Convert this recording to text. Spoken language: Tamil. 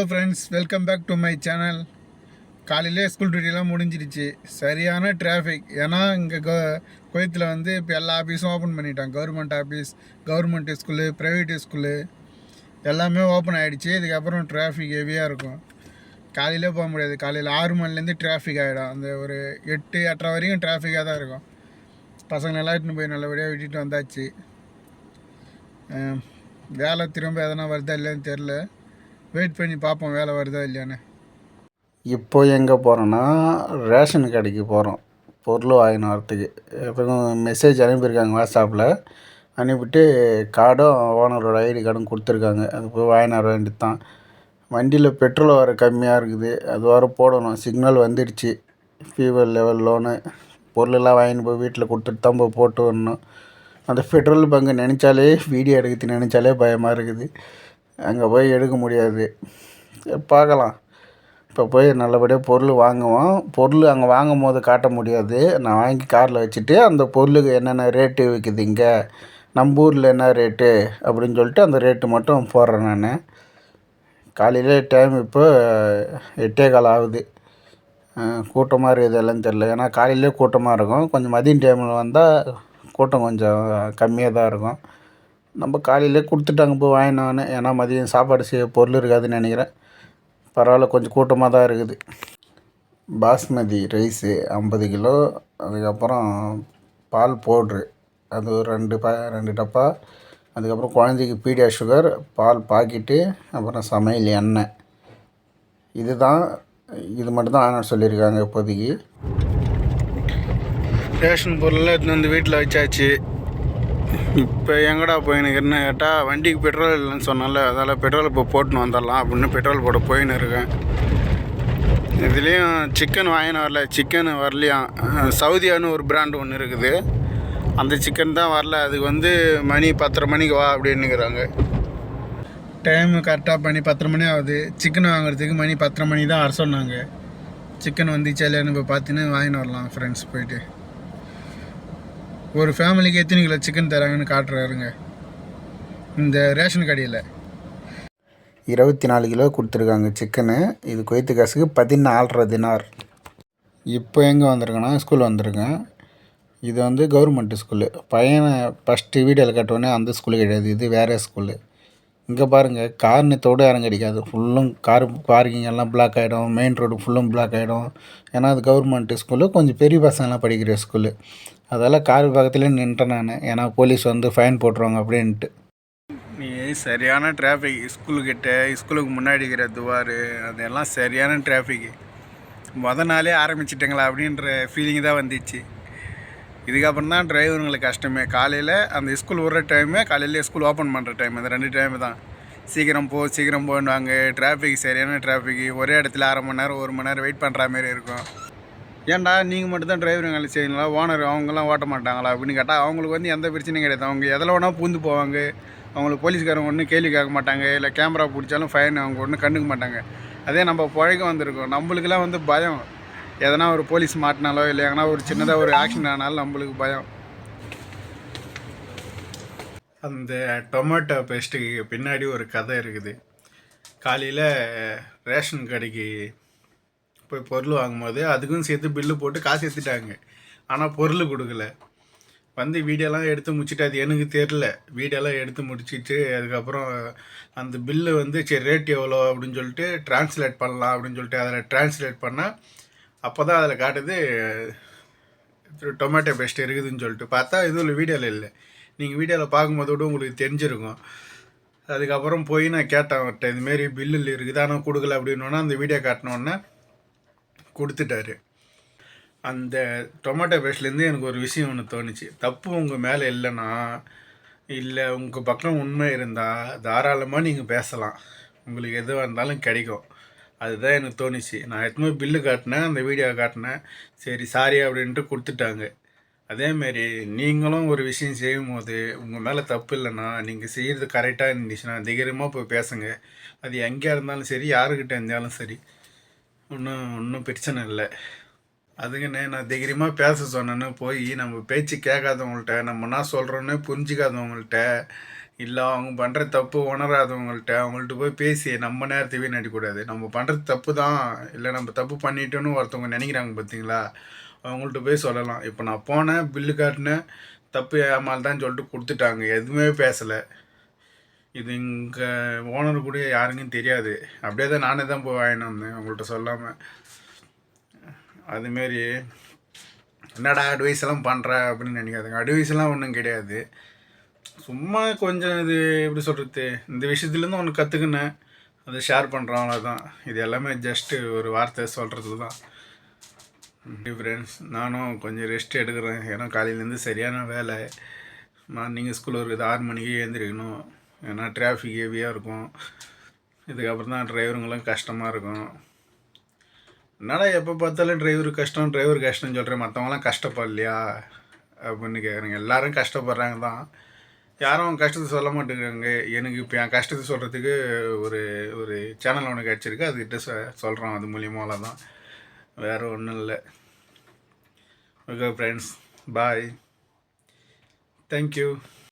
Hello friends welcome back to my channel காலையிலே ஸ்கூல் டியூட்டிலாம் முடிஞ்சிருச்சு சரியான டிராஃபிக் ஏன்னா இங்கே கோ கோயத்தில் வந்து இப்போ எல்லா ஆஃபீஸும் ஓப்பன் பண்ணிட்டாங்க. Government office government school private school எல்லாமே ஓப்பன் ஆகிடுச்சு இதுக்கப்புறம் டிராஃபிக் ஹெவியாக இருக்கும். காலையிலே போக முடியாது. காலையில் ஆறு மணிலேருந்து டிராஃபிக் ஆகிடும் அந்த ஒரு எட்டு எட்டரை வரைக்கும் டிராஃபிக்காக தான் இருக்கும். பசங்க நல்லா இட்டுன்னு போய் நல்லபடியாக விட்டுட்டு வந்தாச்சு. வேலை திரும்ப எதனா வருதா இல்லைன்னு தெரில வெயிட் பண்ணி பார்ப்போம் வேலை வருதா இல்லையான்னு. இப்போ எங்கே போகிறோன்னா ரேஷன் கடைக்கு போகிறோம் பொருள் வாங்கின்னு வரத்துக்கு எதுவும் மெசேஜ் அனுப்பியிருக்காங்க வாட்ஸ்அப்பில் அனுப்பிட்டு கார்டும் ஓனரோட ஐடி கார்டும் கொடுத்துருக்காங்க. அது போய் வாங்கினார் வர வேண்டியது தான் வண்டியில் பெட்ரோல் வர கம்மியாக இருக்குது. அது வர போடணும். சிக்னல் வந்துடுச்சு. ஃபீவர் லெவல் லோனு பொருளெல்லாம் வாங்கின்னு போய் வீட்டில் கொடுத்துட்டு தான் போய் போட்டு வரணும். அந்த பெட்ரோல் பங்கு நினச்சாலே வீடியோ எடுக்கிறது நினச்சாலே பயமாக இருக்குது. அங்கே போய் எடுக்க முடியாது. பார்க்கலாம். இப்போ போய் நல்லபடியாக பொருள் வாங்குவோம். பொருள் அங்கே வாங்கும் போது காட்ட முடியாது. நான் வாங்கி காரில் வச்சுட்டு அந்த பொருளுக்கு என்னென்ன ரேட்டு விற்குது இங்கே? நம்ம ஊரில் என்ன ரேட்டு அப்படின்னு சொல்லிட்டு அந்த ரேட்டு மட்டும் போடுறேன் நான். காலையில் டைம் இப்போ எட்டே கால் ஆகுது. கூட்டமாக இருக்குது எல்லாம் தெரில ஏன்னா காலையிலே கூட்டமாக இருக்கும். கொஞ்சம் மதியம் டைமில் வந்தால் கூட்டம் கொஞ்சம் கம்மியாக தான் இருக்கும். நம்ம காலையிலே கொடுத்துட்டாங்க போய் வாங்கினான்னு ஏன்னா மதியம் சாப்பாடு செய்ய பொருள் இருக்காதுன்னு நினைக்கிறேன். பரவாயில்ல கொஞ்சம் கூட்டமாக தான் இருக்குது. பாஸ்மதி ரைஸு ஐம்பது கிலோ. அதுக்கப்புறம் பால் பவுட்ரு. அது ஒரு ரெண்டு ப ரெண்டு டப்பா. அதுக்கப்புறம் குழந்தைக்கு பீடியா சுகர் பால் பாக்கெட்டு அப்புறம் சமையல் எண்ணெய். இதுதான் இது மட்டும்தான் ஆனால் சொல்லியிருக்காங்க இப்போதைக்கு. ரேஷன் பொருள்லாம் எடுத்துன்னு வந்து வீட்டில் வச்சாச்சு. இப்போ எங்கடா போயினுக்குன்னு கேட்டால் வண்டிக்கு பெட்ரோல் இல்லைன்னு சொன்னால அதால் பெட்ரோல் இப்போ போட்டுன்னு வந்துடலாம் அப்படின்னு பெட்ரோல் போட போயின்னு இருக்கேன். இதுலேயும் சிக்கன் வாங்கினு வரல சிக்கன் வரலையாம் சவுதியான்னு ஒரு பிராண்டு ஒன்று இருக்குது. அந்த சிக்கன் தான் வரல அதுக்கு வந்து மணி பத்தரை மணிக்கு வா அப்படின்னுக்கிறாங்க. டைமு கரெக்டாக பண்ணி பத்தரை மணி ஆகுது. சிக்கன் வாங்குறதுக்கு மணி பத்தரை மணி தான் வர சொன்னாங்க. சிக்கன் வந்துச்சா இல்லையான்னு இப்போ பார்த்துன்னு வாங்கின்னு வரலாம் ஃப்ரெண்ட்ஸ் போயிட்டு. ஒரு ஃபேமிலிக்கு எத்தனை கிலோ சிக்கன் தராங்கன்னு காட்டுறாருங்க. இந்த ரேஷன் கடையில். இருபத்தி நாலு கிலோ கொடுத்துருக்காங்க சிக்கனு இது கொய்த்து காசுக்கு பதினாலரை தினார். இப்போ எங்கே வந்திருக்கேன்னா ஸ்கூல் வந்திருக்கேன். இது வந்து கவர்மெண்ட் ஸ்கூலு பையனை ஃபஸ்ட்டு வீடியோவில் கட்டோடனே அந்த ஸ்கூலு கிடையாது. இது வேறு ஸ்கூலு இங்கே பாருங்கள் காரணத்தோடு இடம் கிடைக்காது ஃபுல்லும் கார் பார்க்கிங் எல்லாம் பிளாக் ஆகிடும் மெயின் ரோடு ஃபுல்லும் பிளாக் ஆகிடும் ஏன்னா அது கவர்மெண்ட் ஸ்கூலு கொஞ்சம் பெரிய பசங்களாம் படிக்கிற ஸ்கூலு அதால் கார் பக்கத்துலேயே நின்ட்டேன் நான். ஏன்னா போலீஸ் வந்து ஃபைன் போட்டுருவாங்க அப்படின்ட்டு. நீ சரியான டிராஃபிக் ஸ்கூலுக்கிட்ட ஸ்கூலுக்கு முன்னாடி இருக்கிற துவார் அதெல்லாம் சரியான டிராஃபிக்கு முத நாளே ஆரம்பிச்சிட்டங்களா அப்படின்ற ஃபீலிங் தான் வந்துச்சு. இதுக்கப்புறம் தான் டிரைவருங்களுக்கு கஷ்டமே. காலையில் அந்த ஸ்கூல் விடுற டைமே காலையிலே ஸ்கூல் ஓப்பன் பண்ணுற டைம் அந்த ரெண்டு டைமு தான். சீக்கிரம் போ சீக்கிரம் போன்னுவாங்க. டிராஃபிக் சரியான டிராஃபிக் ஒரே இடத்துல அரை மணி நேரம் ஒரு மணி நேரம் வெயிட் பண்ணுற மாதிரி இருக்கும். ஏன்டா நீங்கள் மட்டும் தான் வேலை செய்யணுங்களா ஓனர் அவங்கெல்லாம் ஓட்ட மாட்டாங்களா? அப்படின்னு கேட்டால் அவங்களுக்கு வந்து எந்த பிரச்சனையும் கிடையாது. அவங்க எதில் வேணால் பூந்து போவாங்க. அவங்களுக்கு போலீஸ்காரங்க ஒன்றும் கேள்வி கேட்க மாட்டாங்க. இல்லை கேமரா பிடிச்சாலும் ஃபைன் அவங்க ஒன்றும் கண்டுக்க மாட்டாங்க. அதே நம்ம புழைக்க வந்திருக்கோம். நம்மளுக்கெல்லாம் வந்து பயம். எதனா ஒரு போலீஸ் மாட்டினாலோ இல்லை எங்கன்னா ஒரு சின்னதாக ஒரு ஆக்சிடென்ட் ஆனாலும் நம்மளுக்கு பயம். அந்த டொமேட்டோ பேஸ்ட்டுக்கு பின்னாடி ஒரு கதை இருக்குது. காலையில் ரேஷன் கடைக்கு போய் பொருள் வாங்கும்போது அதுக்கும் சேர்த்து பில்லு போட்டு காசு எடுத்துட்டாங்க ஆனால் பொருள் கொடுக்கல. வந்து வீடியோலாம் எடுத்து முடிச்சுட்டு அது எனக்கு தெரில வீடியோலாம் எடுத்து முடிச்சுட்டு அதுக்கப்புறம் அந்த பில்லு வந்து சரி ரேட் எவ்வளோ அப்படின்னு சொல்லிட்டு ட்ரான்ஸ்லேட் பண்ணலாம் அப்படின்னு சொல்லிட்டு அதில் ட்ரான்ஸ்லேட் பண்ணால் அப்போ தான் அதில் காட்டுது டொமேட்டோ பேஸ்ட் இருக்குதுன்னு சொல்லிட்டு. பார்த்தா இதுவும் வீடியோவில் இல்லை. நீங்கள் வீடியோவில் பார்க்கும்போது கூட உங்களுக்கு தெரிஞ்சிருக்கும். அதுக்கப்புறம் போய் நான் கேட்டேன் அவர்கிட்ட இதுமாரி பில்லில் இருக்குது ஆனால் கொடுக்கல அப்படின்னோன்னா அந்த வீடியோ காட்டினோன்னே கொடுத்துட்டாரு. அந்த டொமேட்டோ பேஸ்ட்லேருந்து எனக்கு ஒரு விஷயம் ஒன்று தோணுச்சு. தப்பு உங்கள் மேலே இல்லைன்னா இல்லை உங்கள் பக்கம் உண்மை இருந்தால் தாராளமாக நீங்கள் பேசலாம். உங்களுக்கு எதுவாக இருந்தாலும் கிடைக்கும். அதுதான் எனக்கு தோணுச்சு. நான் எத்தனை பில்லு காட்டினேன் அந்த வீடியோ காட்டினேன். சரி சாரி அப்படின்ட்டு கொடுத்துட்டாங்க. அதேமாரி நீங்களும் ஒரு விஷயம் செய்யும் போது உங்கள் மேலே தப்பு இல்லைன்னா நீங்கள் செய்கிறது கரெக்டாக இருந்துச்சுன்னா தைரியமாக போய் பேசுங்க. அது எங்கேயா இருந்தாலும் சரி யாருக்கிட்ட இருந்தாலும் சரி. ஒன்றும் ஒன்றும் பிரச்சனை இல்லை. அதுக்குன்னு நான் தைரியமாக பேச சொன்னேன்னு போய் நம்ம பேச்சு கேட்காதவங்கள்ட்ட நம்ம என்ன சொல்கிறோன்னு புரிஞ்சிக்காதவங்கள்ட்ட இல்லை அவங்க பண்ணுற தப்பு உணராதவங்கள்ட்ட அவங்கள்ட்ட போய் பேசி நம்ம நேரத்தை வீணடிக்கூடாது நம்ம பண்ணுறது தப்பு தான் இல்லை நம்ம தப்பு பண்ணிட்டோன்னு ஒருத்தவங்க நினைக்கிறாங்க பார்த்தீங்களா அவங்கள்ட்ட போய் சொல்லலாம். இப்போ நான் போனேன் பில்லு காட்டினேன் தப்பு ஏமால் தான் சொல்லிட்டு கொடுத்துட்டாங்க. எதுவுமே பேசலை. இது இங்கே ஓனர் கூட யாருக்கும் தெரியாது. அப்படியே தான் நானே தான் போய் வாங்கிட்டு வந்தேன். அவங்கள்ட்ட சொல்லாமல் அதுமாரி என்னடா அட்வைஸ் எல்லாம் பண்ணுற அப்படின்னு நினைக்காதுங்க. அட்வைஸ்லாம் ஒன்றும் கிடையாது. சும்மா கொஞ்சம் இது எப்படி சொல்கிறது இந்த விஷயத்துலேருந்து ஒன்று கற்றுக்கினேன் அதை ஷேர் பண்ணுறோம் அவ்வளோதான் இது எல்லாமே ஜஸ்ட்டு ஒரு வார்த்தை சொல்கிறது தான். ஃப்ரெண்ட்ஸ் நானும் கொஞ்சம் ரெஸ்ட் எடுக்கிறேன். ஏன்னா காலையிலேருந்து சரியான வேலை. மார்னிங் ஸ்கூல் இருக்குது ஆறு மணிக்கு எழுந்திரிக்கணும். ஏன்னா டிராஃபிக் ஹெவியாக இருக்கும். இதுக்கப்புறம் தான் டிரைவருங்களாம் கஷ்டமாக இருக்கும். என்னடா எப்போ பார்த்தாலும் டிரைவர் கஷ்டம் டிரைவர் கஷ்டம்னு சொல்கிறேன் மற்றவங்களாம் கஷ்டப்படலையா? அப்படின்னு கேட்குறேங்க எல்லாரும் கஷ்டப்படுறாங்க தான். யாரும் கஷ்டத்தை சொல்ல மாட்டேங்கிறாங்க. எனக்கு இப்போ என் கஷ்டத்தை சொல்கிறதுக்கு ஒரு ஒரு சேனல் ஒன்று கிடச்சிருக்கு. அதுக்கிட்ட சொ சொல்கிறோம் அது மூலியமாக தான் வேறு ஒன்றும் இல்லை. Okay friends bye thank you